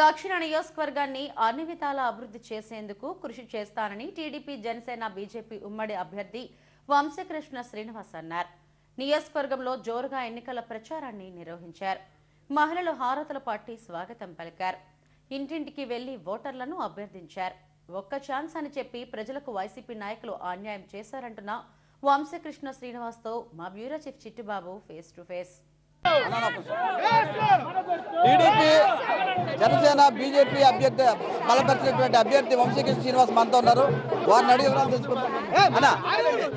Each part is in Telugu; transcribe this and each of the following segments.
దక్షిణ నియోజకవర్గాన్ని అన్ని విధాలా అభివృద్ధి చేసేందుకు కృషి చేస్తానని టీడీపీ జనసేన బీజేపీ ఉమ్మడి అభ్యర్థి వంశకృష్ణ శ్రీనివాస్ అన్నారు. నియోజకవర్గంలో జోరుగా ఎన్నికల ప్రచారాన్ని నిర్వహించారు. మహిళలు హారతుల పార్టీ స్వాగతం పలికారు. ఇంటింటికి వెళ్ళి ఓటర్లను అభ్యర్థించారు. ఒక్క ఛాన్స్ అని చెప్పి ప్రజలకు వైసీపీ నాయకులు అన్యాయం చేశారంటున్న వంశకృష్ణ శ్రీనివాస్తో మా bureau chief Chittubabu face to face. TDP Janasena BJP అభ్యర్థి బలపరిచినటువంటి అభ్యర్థి వంశీకృష్ణ శ్రీనివాస్ మనతో ఉన్నారు. వారిని అడిగి వివరాలు తెలుసుకుంటాం అన్నా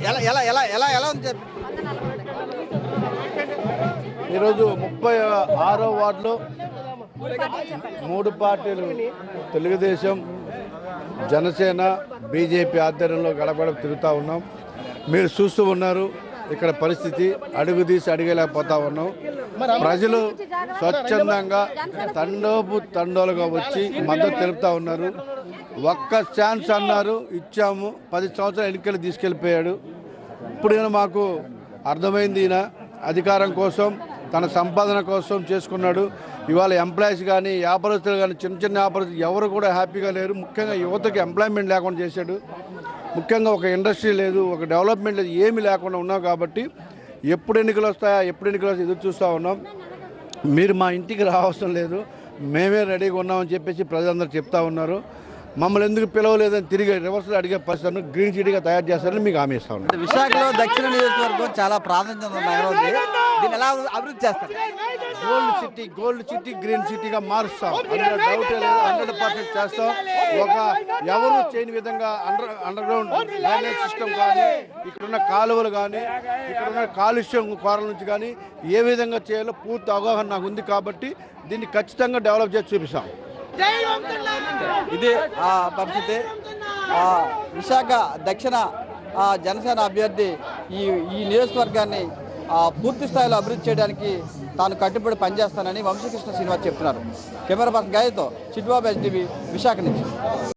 ఎలా ఎలా ఎలా ఎలా ఎలా ఉంది చెప్పి. ఈరోజు ముప్పై ఆరో వార్డులో మూడు పార్టీలు తెలుగుదేశం జనసేన బీజేపీ ఆధ్వర్యంలో గడపడ తిరుగుతూ ఉన్నాం. మీరు చూస్తూ ఉన్నారు. ఇక్కడ పరిస్థితి అడుగు తీసి అడిగలేకపోతా ఉన్నాం. ప్రజలు స్వచ్ఛందంగా తండోపు తండోలుగా వచ్చి మద్దతు తెలుపుతా ఉన్నారు. ఒక్క ఛాన్స్ అన్నారు ఇచ్చాము. పది సంవత్సరాలు ఎన్నికలు తీసుకెళ్ళిపోయాడు. ఇప్పుడు మాకు అర్థమైంది ఈయన అధికారం కోసం తన సంపాదన కోసం చేసుకున్నాడు. ఇవాళ ఎంప్లాయీస్ కానీ వ్యాపారస్తులు కానీ చిన్న చిన్న వ్యాపారస్తులు ఎవరు కూడా హ్యాపీగా లేరు. ముఖ్యంగా యువతకి ఎంప్లాయ్మెంట్ లేకుండా చేశాడు. ముఖ్యంగా ఒక ఇండస్ట్రీ లేదు ఒక డెవలప్మెంట్ లేదు ఏమీ లేకుండా ఉన్నాం కాబట్టి ఎప్పుడు ఎన్నికలు వస్తాయా ఎప్పుడు ఎన్నికలు వస్తాయి ఎదురు చూస్తూ ఉన్నాం. మీరు మా ఇంటికి రావసరం లేదు మేమే రెడీగా ఉన్నామని చెప్పేసి ప్రజలందరూ చెప్తా ఉన్నారు. మమ్మల్ని ఎందుకు పిలవలేదని తిరిగి రివర్స్లో అడిగే పరిస్థితులను గ్రీన్ సిటీగా తయారు చేస్తారని మీకు హామీ ఇస్తా ఉన్నాను విశాఖలో దక్షిణ నియోజకవర్గం చాలా ప్రాధాన్యత ఉంది. దీన్ని ఎలా అభివృద్ధి చేస్తారు? Gold city gold city green సిటీగా మారుస్తాం. అందులో డౌట్ లేదు హండ్రెడ్ పర్సెంట్ చేస్తాం. ఒక ఎవరు చేయని విధంగా under underground drainage system కానీ ఇక్కడున్న కాలువలు కానీ ఇక్కడున్న కాలుష్యం కోరల నుంచి కానీ ఏ విధంగా చేయాలో పూర్తి అవగాహన నాకు ఉంది కాబట్టి దీన్ని ఖచ్చితంగా డెవలప్ చేసి చూపిస్తాం. ఇది ఆ పరిస్థితి. ఆ, విశాఖ దక్షిణ జనసేన అభ్యర్థి ఈ ఈ నియోజకవర్గాన్ని ఆ, పూర్తి స్థాయిలో అభివృద్ధి చేయడానికి తాను కట్టుబడి పనిచేస్తానని వంశీకృష్ణ శ్రీనివాస్ చెప్తున్నారు. కెమెరా పర్సన్ గాయతో చిట్టుబాబు ఎస్టీవీ విశాఖ నుంచి.